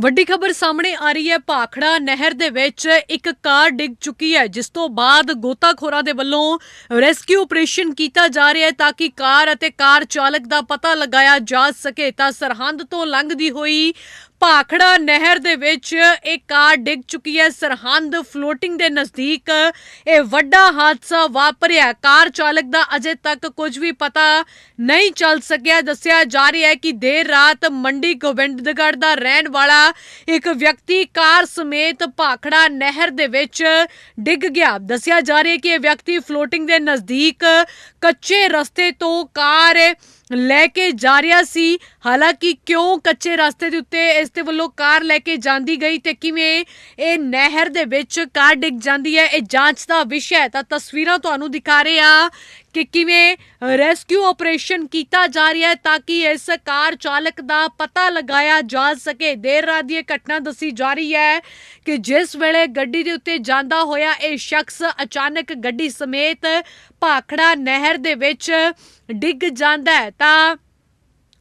ਵੱਡੀ ਖਬਰ ਸਾਹਮਣੇ ਆ ਰਹੀ ਹੈ। ਭਾਖੜਾ ਨਹਿਰ ਦੇ ਵਿੱਚ ਇੱਕ ਕਾਰ ਡਿੱਗ ਚੁੱਕੀ ਹੈ, ਜਿਸ ਤੋਂ ਬਾਅਦ ਗੋਤਾਖੋਰਾਂ ਦੇ ਵੱਲੋਂ ਰੈਸਕਿਊ ਆਪਰੇਸ਼ਨ ਕੀਤਾ ਜਾ ਰਿਹਾ ਹੈ ਤਾਂ ਕਿ ਕਾਰ ਅਤੇ ਕਾਰ ਚਾਲਕ ਦਾ ਪਤਾ ਲਗਾਇਆ ਜਾ ਸਕੇ। ਤਾਂ ਸਰਹੰਦ ਤੋਂ ਲੰਘਦੀ ਹੋਈ ਭਾਖੜਾ ਨਹਿਰ ਦੇ ਵਿੱਚ ਇਹ ਕਾਰ ਡਿੱਗ ਚੁੱਕੀ ਹੈ। ਸਰਹੰਦ ਫਲੋਟਿੰਗ ਦੇ ਨਜ਼ਦੀਕ ਇਹ ਵੱਡਾ ਹਾਦਸਾ ਵਾਪਰਿਆ। ਕਾਰ ਚਾਲਕ ਦਾ ਅਜੇ ਤੱਕ ਕੁਝ ਵੀ ਪਤਾ ਨਹੀਂ ਚੱਲ ਸਕਿਆ। ਦੱਸਿਆ ਜਾ ਰਿਹਾ ਹੈ ਕਿ ਦੇਰ ਰਾਤ ਮੰਡੀ ਗੋਬਿੰਦਗੜ੍ਹ ਦਾ ਰਹਿਣ ਵਾਲਾ ਇੱਕ ਵਿਅਕਤੀ ਕਾਰ ਸਮੇਤ ਭਾਖੜਾ ਨਹਿਰ ਦੇ ਵਿੱਚ ਡਿੱਗ ਗਿਆ। ਦੱਸਿਆ ਜਾ ਰਿਹਾ ਹੈ ਕਿ ਇਹ ਵਿਅਕਤੀ ਫਲੋਟਿੰਗ ਦੇ ਨਜ਼ਦੀਕ ਕੱਚੇ ਰਸਤੇ ਤੋਂ ਕਾਰ ਲੈ ਕੇ ਜਾ ਰਿਹਾ ਸੀ। ਹਾਲਾਂਕਿ ਕਿਉਂ ਕੱਚੇ ਰਸਤੇ ਦੇ ਉੱਤੇ ਇਸ ਦੇ ਵੱਲੋਂ ਕਾਰ ਲੈ ਕੇ ਜਾਂਦੀ ਗਈ ਤੇ ਕਿਵੇਂ ਇਹ ਨਹਿਰ ਦੇ ਵਿੱਚ ਕਾਰ ਡਿੱਗ ਜਾਂਦੀ ਹੈ, ਇਹ ਜਾਂਚ ਦਾ ਵਿਸ਼ਾ ਹੈ। ਤਾਂ ਤਸਵੀਰਾਂ ਤੁਹਾਨੂੰ ਦਿਖਾ ਰਹੇ ਆ ਕਿ ਕਿਵੇਂ ਰੈਸਕਿਊ ਆਪਰੇਸ਼ਨ ਕੀਤਾ ਜਾ ਰਿਹਾ ਹੈ ਤਾਂ ਕਿ ਇਸ ਕਾਰ ਚਾਲਕ ਦਾ ਪਤਾ ਲਗਾਇਆ ਜਾ ਸਕੇ। ਦੇਰ ਰਾਤ ਦੀ ਇਹ ਘਟਨਾ ਦੱਸੀ ਜਾ ਰਹੀ ਹੈ ਕਿ ਜਿਸ ਵੇਲੇ ਗੱਡੀ ਦੇ ਉੱਤੇ ਜਾਂਦਾ ਹੋਇਆ ਇਹ ਸ਼ਖਸ ਅਚਾਨਕ ਗੱਡੀ ਸਮੇਤ ਭਾਖੜਾ ਨਹਿਰ ਦੇ ਵਿੱਚ ਡਿੱਗ ਜਾਂਦਾ ਹੈ ਤਾਂ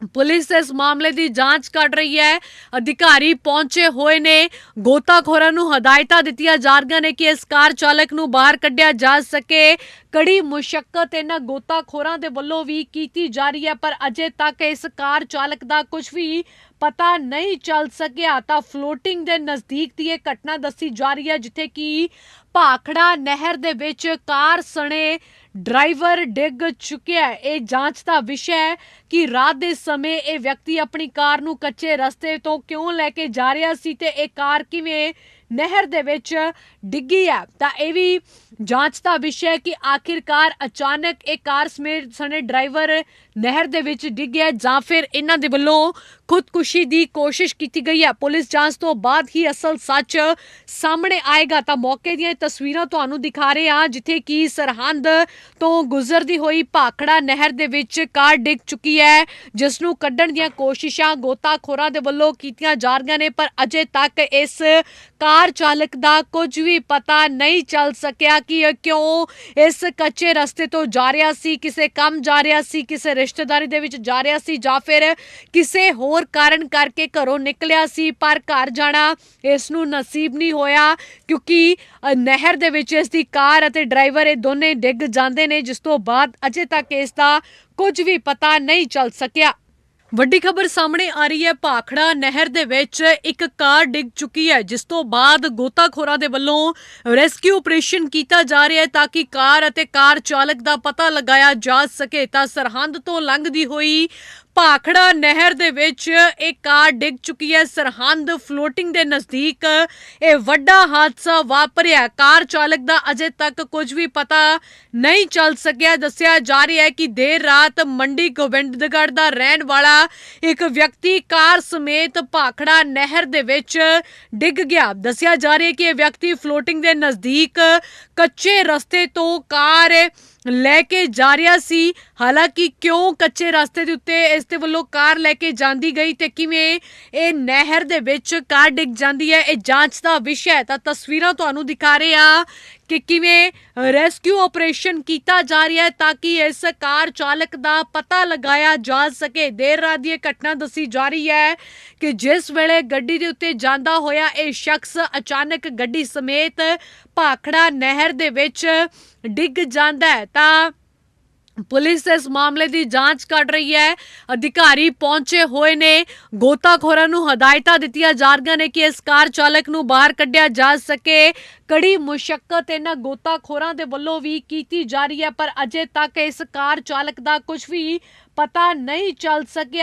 ਪੁਲਿਸ ਇਸ ਮਾਮਲੇ ਦੀ ਜਾਂਚ ਕਰ ਰਹੀ ਹੈ। ਅਧਿਕਾਰੀ ਪਹੁੰਚੇ ਹੋਏ ਨੇ। ਗੋਤਾਖੋਰਾਂ ਨੂੰ ਹਦਾਇਤਾਂ ਦਿੱਤੀਆਂ ਜਾ ਰਹੀਆਂ ਨੇ ਕਿ ਇਸ ਕਾਰ ਚਾਲਕ ਨੂੰ ਬਾਹਰ ਕੱਢਿਆ ਜਾ ਸਕੇ। ਕੜੀ ਮੁਸ਼ਕਲ ਇਹਨਾਂ ਗੋਤਾਖੋਰਾਂ ਦੇ ਵੱਲੋਂ ਵੀ ਕੀਤੀ ਜਾ ਰਹੀ ਹੈ, ਪਰ ਅਜੇ ਤੱਕ ਇਸ ਕਾਰ ਚਾਲਕ ਦਾ ਕੁਝ ਵੀ ਪਤਾ ਨਹੀਂ ਚੱਲ ਸਕਿਆ। ਤਾਂ ਫਲੋਟਿੰਗ ਦੇ ਨਜ਼ਦੀਕ ਦੀ ਇਹ ਘਟਨਾ ਦੱਸੀ ਜਾ ਰਹੀ ਹੈ, ਜਿੱਥੇ ਕਿ ਭਾਖੜਾ ਨਹਿਰ ਦੇ ਵਿੱਚ ਕਾਰ ਸਣੇ ਡਰਾਈਵਰ ਡਿੱਗ ਚੁੱਕਿਆ ਹੈ। ਇਹ ਜਾਂਚ ਦਾ ਵਿਸ਼ਾ ਹੈ ਕਿ ਰਾਤ ਦੇ ਸਮੇਂ ਇਹ ਵਿਅਕਤੀ ਆਪਣੀ ਕਾਰ ਨੂੰ ਕੱਚੇ ਰਸਤੇ ਤੋਂ ਕਿਉਂ ਲੈ ਕੇ ਜਾ ਰਿਹਾ ਸੀ ਤੇ ਇਹ ਕਾਰ ਕਿਵੇਂ ਨਹਿਰ ਦੇ ਵਿੱਚ ਡਿੱਗੀ ਹੈ। ਤਾਂ ਇਹ ਵੀ ਜਾਂਚ ਦਾ ਵਿਸ਼ਾ ਹੈ ਕਿ ਆਖਿਰਕਾਰ ਅਚਾਨਕ ਇਹ ਕਾਰ ਸਮੇਤ ਸਣੇ ਡਰਾਈਵਰ ਨਹਿਰ ਦੇ ਵਿੱਚ ਡਿੱਗਿਆ ਜਾਂ ਫਿਰ ਇਹਨਾਂ ਦੇ ਵੱਲੋਂ ਖੁਦਕੁਸ਼ੀ ਦੀ ਕੋਸ਼ਿਸ਼ ਕੀਤੀ ਗਈ ਹੈ। ਪੁਲਿਸ ਜਾਂਚ ਤੋਂ ਬਾਅਦ ਹੀ ਅਸਲ ਸੱਚ ਸਾਹਮਣੇ ਆਏਗਾ। ਤਾਂ ਮੌਕੇ ਦੀਆਂ ਤਸਵੀਰਾਂ ਤੁਹਾਨੂੰ ਦਿਖਾ ਰਹੇ ਹਾਂ, ਜਿੱਥੇ ਕਿ ਸਰਹੰਦ ਤੋਂ ਗੁਜ਼ਰਦੀ ਹੋਈ ਭਾਖੜਾ ਨਹਿਰ ਦੇ ਵਿੱਚ ਕਾਰ ਡਿੱਗ ਚੁੱਕੀ ਹੈ ਜਿਸ ਨੂੰ ਕੱਢਣ ਦੀਆਂ ਕੋਸ਼ਿਸ਼ਾਂ ਗੋਤਾਖੋਰਾਂ ਦੇ ਵੱਲੋਂ ਕੀਤੀਆਂ ਜਾ ਰਹੀਆਂ ਨੇ। ਪਰ ਅਜੇ ਤੱਕ ਇਸ ਕਾਰ ਚਾਲਕ ਦਾ ਕੁਝ ਵੀ ਪਤਾ ਨਹੀਂ ਚੱਲ ਸਕਿਆ ਕਿ ਇਹ ਕਿਉਂ ਇਸ ਕੱਚੇ ਰਸਤੇ ਤੋਂ ਜਾ ਰਿਹਾ ਸੀ, ਕਿਸੇ ਕੰਮ ਜਾ ਰਿਹਾ ਸੀ, ਕਿਸੇ ਰਿਸ਼ਤੇਦਾਰੀ ਦੇ ਵਿੱਚ ਜਾ ਰਿਹਾ ਸੀ ਜਾਂ ਫਿਰ ਕਿਸੇ ਹੋਰ ਕਾਰਨ ਕਰਕੇ ਘਰੋਂ ਨਿਕਲਿਆ ਸੀ, ਪਰ ਘਰ ਜਾਣਾ ਇਸ ਨੂੰ ਨਸੀਬ ਨਹੀਂ ਹੋਇਆ ਕਿਉਂਕਿ ਨਹਿਰ ਦੇ ਵਿੱਚ ਇਸ ਦੀ ਕਾਰ ਅਤੇ ਡਰਾਈਵਰ ਇਹ ਦੋਨੇ ਡਿੱਗ ਜਾਂਦੇ ਨੇ, ਜਿਸ ਤੋਂ ਬਾਅਦ ਅਜੇ ਤੱਕ ਇਸ ਦਾ ਕੁਝ ਵੀ ਪਤਾ ਨਹੀਂ ਚੱਲ ਸਕਿਆ। ਵੱਡੀ ਖਬਰ ਸਾਹਮਣੇ ਆ ਰਹੀ ਹੈ। ਭਾਖੜਾ ਨਹਿਰ ਦੇ ਵਿੱਚ ਇੱਕ ਕਾਰ ਡਿੱਗ ਚੁੱਕੀ ਹੈ, ਜਿਸ ਤੋਂ ਬਾਅਦ ਗੋਤਾਖੋਰਾਂ ਦੇ ਵੱਲੋਂ ਰੈਸਕਿਊ ਆਪਰੇਸ਼ਨ ਕੀਤਾ ਜਾ ਰਿਹਾ ਹੈ ਤਾਂ ਕਿ ਕਾਰ ਅਤੇ ਕਾਰ ਚਾਲਕ ਦਾ ਪਤਾ ਲਗਾਇਆ ਜਾ ਸਕੇ। ਤਾਂ ਸਰਹੰਦ ਤੋਂ ਲੰਘਦੀ ਹੋਈ ਭਾਖੜਾ ਨਹਿਰ ਦੇ ਵਿੱਚ ਇੱਕ ਕਾਰ ਡਿੱਗ ਚੁੱਕੀ ਹੈ। ਸਰਹੰਦ ਫਲੋਟਿੰਗ ਦੇ ਨਜ਼ਦੀਕ ਇਹ ਵੱਡਾ ਹਾਦਸਾ ਵਾਪਰਿਆ। ਕਾਰ ਚਾਲਕ ਦਾ ਅਜੇ ਤੱਕ ਕੁਝ ਵੀ ਪਤਾ ਨਹੀਂ ਚੱਲ ਸਕਿਆ। ਦੱਸਿਆ ਜਾ ਰਿਹਾ ਹੈ ਕਿ ਦੇਰ ਰਾਤ ਮੰਡੀ ਗੋਬਿੰਦਗੜ੍ਹ ਦਾ ਰਹਿਣ ਵਾਲਾ ਇੱਕ ਵਿਅਕਤੀ ਕਾਰ ਸਮੇਤ ਭਾਖੜਾ ਨਹਿਰ ਦੇ ਵਿੱਚ ਡਿੱਗ ਗਿਆ। ਦੱਸਿਆ ਜਾ ਰਿਹਾ ਹੈ ਕਿ ਇਹ ਵਿਅਕਤੀ ਫਲੋਟਿੰਗ ਦੇ ਨਜ਼ਦੀਕ ਕੱਚੇ ਰਸਤੇ ਤੋਂ ਕਾਰ ਲੈ ਕੇ ਜਾ ਰਿਹਾ ਸੀ। ਹਾਲਾਂਕਿ ਕਿਉਂ ਕੱਚੇ ਰਸਤੇ ਦੇ ਉੱਤੇ ਇਸ ਦੇ ਵੱਲੋਂ ਕਾਰ ਲੈ ਕੇ ਜਾਂਦੀ ਗਈ ਤੇ ਕਿਵੇਂ ਇਹ ਨਹਿਰ ਦੇ ਵਿੱਚ ਕਾਰ ਡਿੱਗ ਜਾਂਦੀ ਹੈ, ਇਹ ਜਾਂਚ ਦਾ ਵਿਸ਼ਾ ਹੈ ਤਾਂ ਤਸਵੀਰਾਂ ਤੁਹਾਨੂੰ ਦਿਖਾ ਰਹੇ ਆ ਕਿ ਕਿਵੇਂ ਰੈਸਕਿਊ ਆਪਰੇਸ਼ਨ ਕੀਤਾ ਜਾ ਰਿਹਾ ਹੈ ਤਾਂ ਕਿ ਇਸ ਕਾਰ ਚਾਲਕ ਦਾ ਪਤਾ ਲਗਾਇਆ ਜਾ ਸਕੇ। ਦੇਰ ਰਾਤ ਦੀ ਇਹ ਘਟਨਾ ਦੱਸੀ ਜਾ ਰਹੀ ਹੈ ਕਿ ਜਿਸ ਵੇਲੇ ਗੱਡੀ ਦੇ ਉੱਤੇ ਜਾਂਦਾ ਹੋਇਆ ਇਹ ਸ਼ਖਸ ਅਚਾਨਕ ਗੱਡੀ ਸਮੇਤ ਭਾਖੜਾ ਨਹਿਰ ਦੇ ਵਿੱਚ ਡਿੱਗ ਜਾਂਦਾ ਹੈ ਤਾਂ ਪੁਲਿਸ ਇਸ ਮਾਮਲੇ ਦੀ ਜਾਂਚ ਕਰ ਰਹੀ ਹੈ। ਅਧਿਕਾਰੀ ਪਹੁੰਚੇ ਹੋਏ ਨੇ। ਗੋਤਾਖੋਰਾਂ ਨੂੰ ਹਦਾਇਤਾਂ ਦਿੱਤੀਆਂ ਜਾ ਰਹੀਆਂ ਨੇ ਕਿ ਇਸ ਕਾਰ ਚਾਲਕ ਨੂੰ ਬਾਹਰ ਕੱਢਿਆ ਜਾ ਸਕੇ। ਕੜੀ ਮੁਸ਼ਕਲ ਇਹਨਾਂ ਗੋਤਾਖੋਰਾਂ ਦੇ ਵੱਲੋਂ ਵੀ ਕੀਤੀ ਜਾ ਰਹੀ ਹੈ, ਪਰ ਅਜੇ ਤੱਕ ਇਸ ਕਾਰ ਚਾਲਕ ਦਾ ਕੁਝ ਵੀ ਪਤਾ ਨਹੀਂ ਚੱਲ ਸਕਿਆ।